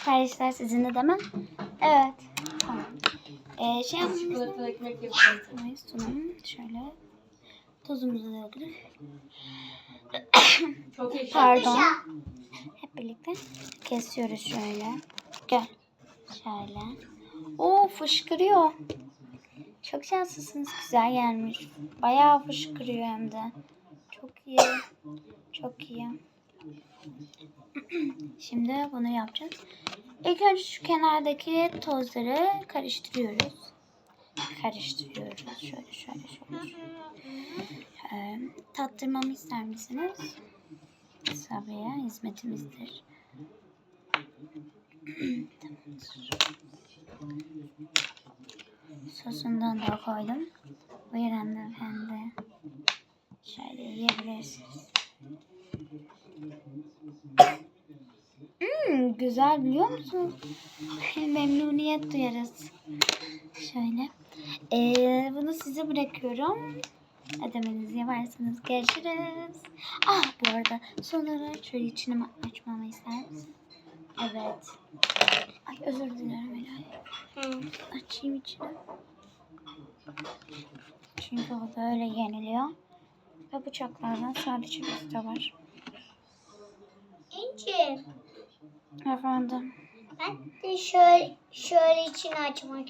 Siparişler sizinle mi? Evet. Tamam. Ee, şey yapmamız Çikolatalı ekmek yapacağız. Sunum. Şöyle. Tozumuzu da yaşa. Pardon. Hep birlikte kesiyoruz şöyle. Gel. Şöyle. Oo fışkırıyor. Çok şanslısınız. Güzel gelmiş. Bayağı fışkırıyor hem de. Çok iyi. Çok iyi. Şimdi bunu yapacağız. İlk önce şu kenardaki tozları karıştırıyoruz. Karıştırıyoruz. Şöyle şöyle şöyle. Ee, tattırmamı ister misiniz? Sabriye hizmetimizdir. Sosundan da koydum. Buyurun efendi. Şöyle yiyebilirsiniz. Hmm, güzel biliyor musunuz? Memnuniyet duyarız. Şöyle. Ee, bunu size bırakıyorum. Ödemenizi yaparsınız. Görüşürüz. Ah bu arada son olarak şöyle içini açmamı ister misin? Evet. Ay özür dilerim Elay. Açayım içini. Çünkü o böyle yeniliyor. Ve bıçaklardan sadece bizde var. İnci, Efendim. ben de şöyle, şöyle içini açmak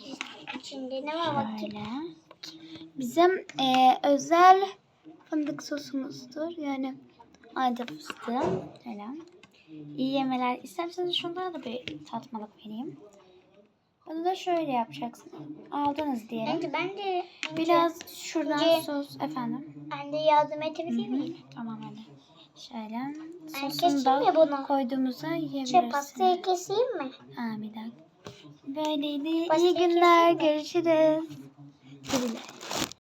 için dedim ama bakayım. Şöyle. Bizim e, özel fındık sosumuzdur. Yani ayda fıstığı. Şöyle. İyi yemeler. İsterseniz şunlara da bir tatmalık vereyim. Bunu da şöyle yapacaksınız. Aldınız diyelim. Bence ben de Biraz şuradan İnce. sos efendim. ben de yardım Hı edebilir hı. miyim? Tamam hadi. Şöyle. Sosunu mi bunu? da koyduğumuzda Şey yiyebilirsiniz. pastayı keseyim mi? Ha bir dakika. Böyleydi. Pastayı İyi günler. Görüşürüz. Güle.